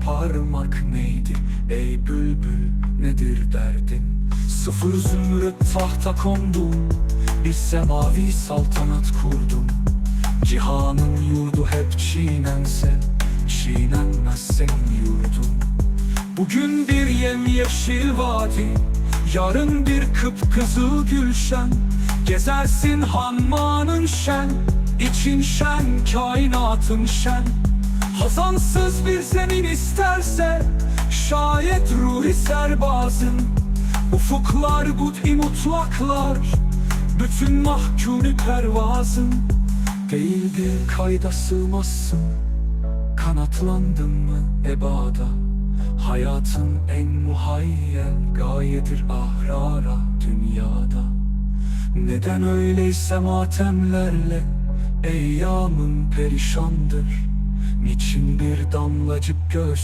koparmak neydi? Ey bülbül nedir derdin? Sıfır zümrüt tahta kondum. Bir semavi saltanat kurdum. Cihanın yurdu hep çiğnense Çiğnenmez senin yurdun Bugün bir yemyeşil vadi Yarın bir kıpkızıl gülşen. Gezersin hanmanın şen için şen, kainatın şen Hazansız bir zemin isterse Şayet ruhi serbazın. Ufuklar gud'i mutlaklar Bütün mahkûni pervazın. Değildir kayda sığmazsın Kanatlandın mı ebada? Hayatın en muhayyel gayedir ahrara dünyada. Neden öyleyse matemlerle Eyyamın perişandır Niçin bir damlacık göz